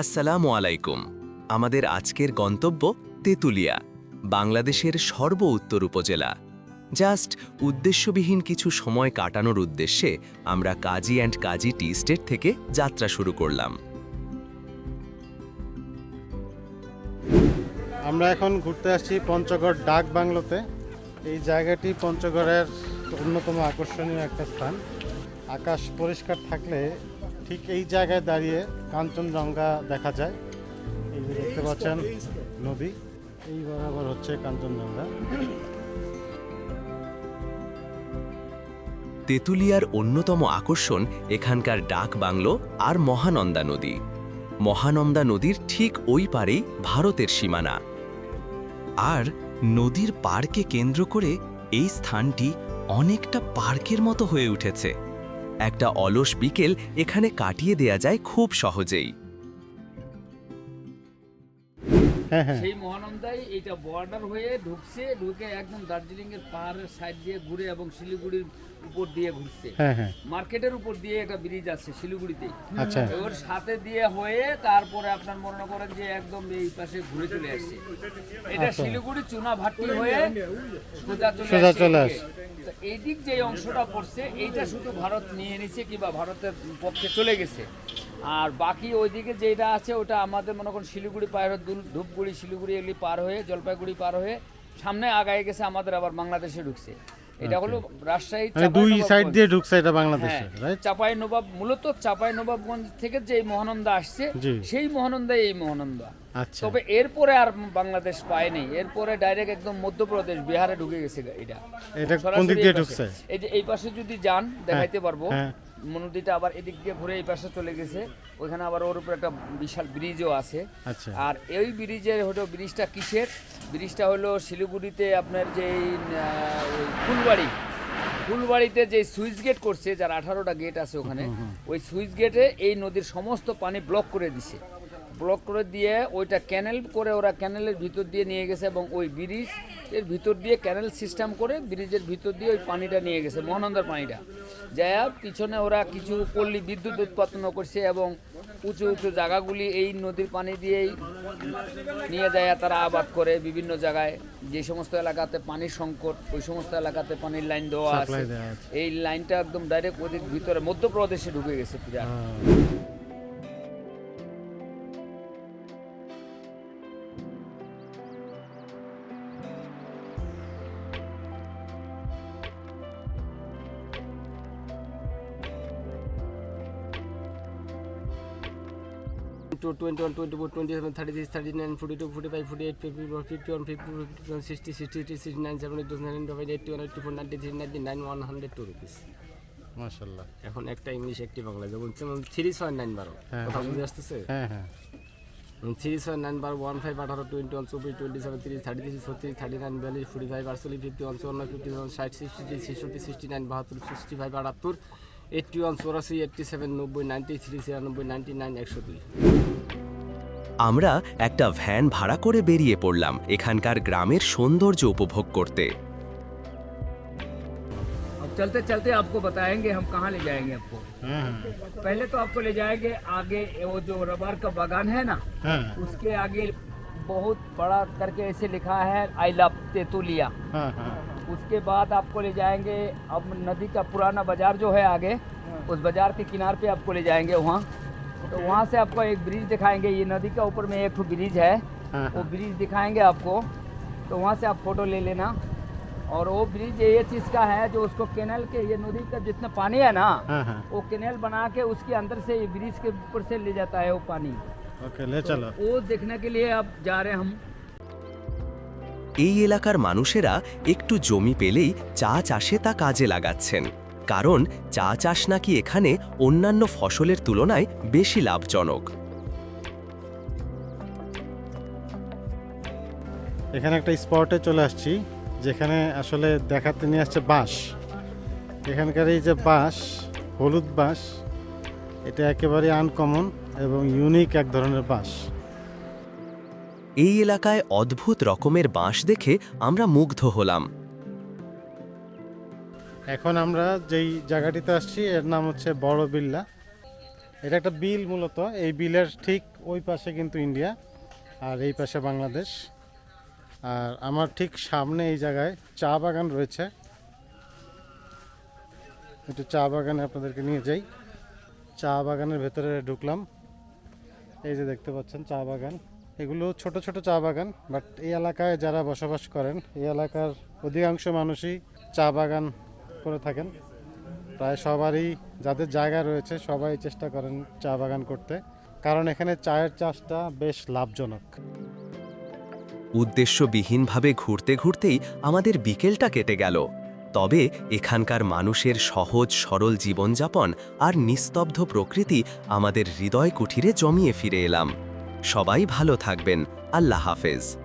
আসসালামু আলাইকুম। আমাদের আজকের গন্তব্য তেঁতুলিয়া, বাংলাদেশের সর্ব উত্তর উপজেলা। জাস্ট উদ্দেশ্যবিহীন কিছু সময় কাটানোর উদ্দেশ্যে আমরা কাজী অ্যান্ড কাজী টি স্টেট থেকে যাত্রা শুরু করলাম। আমরা এখন ঘুরতে আসছি পঞ্চগড় ডাক বাংলোতে। এই জায়গাটি পঞ্চগড়ের অন্যতম আকর্ষণীয় একটা স্থান। আকাশ পরিষ্কার থাকলে ঠিক এই জায়গায় দাঁড়িয়ে কাঞ্চনজঙ্ঘা দেখা যায়। এই যে দেখতে পাচ্ছেন নদী, এই বরাবর হচ্ছে কাঞ্চনজঙ্ঘা। তেঁতুলিয়ার অন্যতম আকর্ষণ এখানকার ডাক বাংলো আর মহানন্দা নদী। মহানন্দা নদীর ঠিক ওই পারেই ভারতের সীমানা। আর নদীর পার্কে কেন্দ্র করে এই স্থানটি অনেকটা পার্কের মতো হয়ে উঠেছে। একটা অলস বিকেল এখানে কাটিয়ে দেয়া যায় খুব সহজেই। সেই মহানন্দায় এইটা বর্ডার হয়ে ঢুকছে ঢুকে একদম দার্জিলিং এর পাহাড়ের সাইড দিয়ে ঘুরে এবং শিলিগুড়ির উপর দিয়ে ঘুরছে। হ্যাঁ হ্যাঁ। মার্কেটের উপর দিয়ে একটা ব্রিজ আছে শিলিগুড়িতে। আচ্ছা। ওর সাথে দিয়ে হয়ে তারপরে আপনার মনে করেন যে একদম এই পাশে ঘুরে চলে আসছে। এটা আচ্ছা। শিলিগুড়ি চুনা ভাট্টি হয়ে সোজা চলে আসছে চলে এদিকে। তো এই দিক যে অংশটা পড়ছে এইটা শুধু ভারত নিয়ে নিছে কিংবা ভারতের পক্ষে চলে গেছে। আর বাকি ওইদিকে যেটা আছে ওটা আমাদের মনে করেন শিলিগুড়ি পার হয়ে ধূপগুড়ি শিলিগুড়ি এগুলি পার হয়ে জলপাইগুড়ি পার হয়ে সামনে আগায় গেছে আমাদের আবার বাংলাদেশে ঢুকছে। এটা হলো রাজশাহী মানে দুই সাইড দিয়ে ঢুকছে এটা হ্যাঁ বাংলাদেশে চাপাই নবাব মূলত চাপাই নবাবগঞ্জ থেকে যে মহানন্দা আসছে সেই মহানন্দাই এই মহানন্দা। আচ্ছা। তবে এরপরে আর বাংলাদেশ পায়নি। এরপরে ডাইরেক্ট একদম মধ্যপ্রদেশ বিহারে ঢুকে গেছে এটা। এটা কোন দিক এই দিয়ে পাশে। ঢুকছে? এই যে এই পাশে যদি যান দেখাইতে পারব। হ্যাঁ। নদীটা আবার এদিক দিয়ে ঘুরে এই পাশে চলে গেছে। ওইখানে আবার ওর উপর একটা বিশাল ব্রিজও আছে। আচ্ছা। আর এই ব্রিজের হলো ব্রিজটা কিসের? ব্রিজটা হলো শিলিগুড়িতে আপনার যে ফুলবাড়ি। ফুলবাড়িতে যে সুইচ গেট করছে যার আঠারোটা গেট আছে ওখানে ওই সুইচ গেটে এই নদীর সমস্ত পানি ব্লক করে দিছে। ব্লক করে দিয়ে ওইটা ক্যানেল করে ওরা ক্যানেলের ভিতর দিয়ে নিয়ে গেছে এবং ওই ব্রিজের ভিতর দিয়ে ক্যানেল সিস্টেম করে ব্রিজের ভিতর দিয়ে ওই পানিটা নিয়ে গেছে মহানন্দার পানিটা। যা পিছনে ওরা কিছু পল্লী বিদ্যুৎ উৎপাদন করছে এবং উঁচু উঁচু জায়গাগুলি এই নদীর পানি দিয়েই নিয়ে যায় তারা আবাদ করে বিভিন্ন জায়গায়। যে সমস্ত এলাকাতে পানির সংকট ওই সমস্ত এলাকাতে পানির লাইন দেওয়া আছে। এই লাইনটা একদম ডাইরেক্ট ওদের ভিতরে মধ্যপ্রদেশে ঢুকে গেছে পুরা আহ, to 21, 24, 27, 36, 39, 42, 45, 48, 54, 51, 52, 51, 60, 60, 69, 70, 79, 81, 84, 93, 99, 102 রুপিস মাশাআল্লাহ। এখন একটা ইংলিশ একটি বাংলা। যেমন যেমন থ্রি ছয় নাইন বারো। হ্যাঁ। কথা বুঝে আসতেছে? হ্যাঁ হ্যাঁ। থ্রি ছয় নাইন বারো ওয়ান ফাইভ আঠারো টোয়েন্টি ওয়ান চব্বিশ টোয়েন্টি সেভেন তিরিশ থার্টি থ্রি ছত্রিশ থার্টি নাইন বিয়াল্লিশ ফোর্টি ফাইভ আটচল্লিশ ফিফটি ওয়ান চুয়ান্ন ফিফটি ওয়ান ষাট সিক্সটি থ্রি ছেষট্টি সিক্সটি নাইন বাহাত্তর সিক্সটি ফাইভ আটাত্তর এইটটি ওয়ান চৌরাশি এইটটি সেভেন নব্বই নাইনটি থ্রি ছিয়ানব্বই নাইনটি নাইন একশো দুই। আমরা একটা ভ্যান ভাড়া করে বেরিয়ে পড়লাম এখানকার গ্রামের সৌন্দর্য উপভোগ করতে अब चलते चलते आपको बताएंगे हम कहाँ ले जाएंगे आपको হ্যাঁ হ্যাঁ पहले तो आपको ले जाएंगे आगे वो जो रबर का बागान है ना হ্যাঁ उसके आगे बहुत बड़ा करके ऐसे लिखा है आई लव तेतुलिया হ্যাঁ হ্যাঁ उसके बाद आपको ले जाएंगे अब नदी का पुराना बाजार जो है आगे उस बाजार के किनार पे आपको ले जाएंगे वहाँ तो वहाँ से आपको एक ब्रिज दिखाएंगे ये नदी का ऊपर में एक ठो ब्रिज है हाँ, वो हाँ। ब्रिज दिखाएंगे आपको तो वहाँ से आप फोटो ले लेना और वो ब्रिज ये चीज़ का है जो उसको कैनल के ये नदी का जितना पानी है ना হ্যাঁ হ্যাঁ वो कैनल बना के उसके अंदर से ये ब्रिज के ऊपर से ले जाता है वो पानी ওকে লে চলো वो देखने के लिए अब जा रहे हैं हम এই এলাকার মানুষেরা একটু জমি পেলেই চা চাষে তা কাজে লাগাচ্ছেন কারণ চা চাষ নাকি এখানে অন্যান্য ফসলের তুলনায় বেশি লাভজনক। এখানে একটা স্পটে চলে আসছি যেখানে আসলে দেখাতে নিয়ে আসছে বাঁশ। এখানকার এই যে বাঁশ হলুদ বাঁশ এটা একেবারে আনকমন এবং ইউনিক এক ধরনের বাঁশ। এই এলাকায় অদ্ভুত রকমের বাঁশ দেখে আমরা মুগ্ধ হলাম। এখন আমরা যেই জায়গাটিতে আসছি, এর নাম হচ্ছে বড় বিল্লা। এটা একটা বিল মূলত। এই বিলের ঠিক ওই পাশে কিন্তু ইন্ডিয়া, আর এই পাশে বাংলাদেশ। আর আমার ঠিক সামনে এই জায়গায় চা বাগান রয়েছে। একটু চা বাগানে আপনাদেরকে নিয়ে যাই। চা বাগানের ভেতরে ঢুকলাম। এই যে দেখতে পাচ্ছেন চা বাগান। এগুলো ছোট ছোট চা বাগান, বাট এই এলাকায় যারা বসবাস করেন, এই এলাকার অধিকাংশ মানুষই চা বাগান করে থাকেন। প্রায় সবারই যাদের জায়গা রয়েছে, সবাই চেষ্টা করেন চা বাগান করতে। কারণ এখানে চায়ের চাষটা বেশ লাভজনক। উদ্দেশ্যবিহীনভাবে ঘুরতে ঘুরতেই আমাদের বিকেলটা কেটে গেল। তবে এখানকার মানুষের সহজ, সরল জীবনযাপন আর নিস্তব্ধ প্রকৃতি আমাদের হৃদয় কুঠিরে জমিয়ে ফিরে এলাম। সবাই ভালো থাকবেন। আল্লাহ হাফেজ।